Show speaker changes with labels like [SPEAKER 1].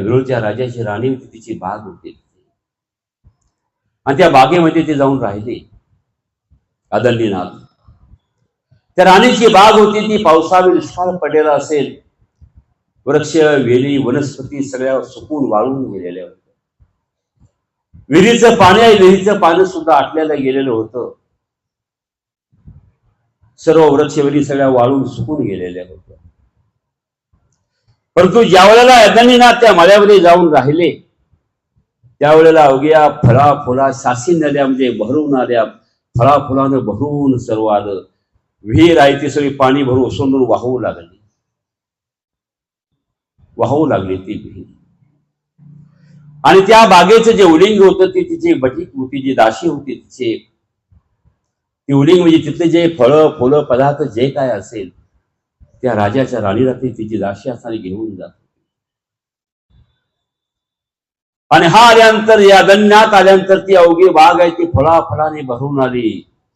[SPEAKER 1] त्या राजाची राणी होती तिची बाग होती. आणि त्या बागेमध्ये ते जाऊन राहिले आदंडीनाथ त्या राणीची बाग होती ती पावसाळी दुष्काळ पडलेला असेल. वृक्ष वेली वनस्पती सगळ्या सुकून वाळून गेलेल्या होत्या. विहिरीचं पाणी आहे विहिरीचं पाणी सुद्धा आटल्याला गेलेलं होतं. सर्व वृक्षवेली सगळ्या वाळून सुकून गेलेल्या होत्या. परंतु ज्या वेळेला ना त्या मळ्यामध्ये जाऊन राहिले त्यावेळेला अवघ्या फळा फुला सासी नद्या म्हणजे भरून आल्या. फळा फुलानं भरून सर्व आलं. विहीर आहे ती सगळी पाणी भरून ओसंडून वाहू लागली. वाहू लागली ती विहीर. आणि त्या बागेचं जे उलिंग होतं ती तिची बटीक होती जी दाशी होती तिचे. ती उलिंग म्हणजे तिथले जे फळं फुलं पदार्थ जे काय असेल त्या राजाच्या राणीला तिची दाशी असताना घेऊन जात. आणि हा आल्यानंतर या गण्यात आल्यानंतर ती अवघी बाग आहे ती फळाफळाने भरून आली.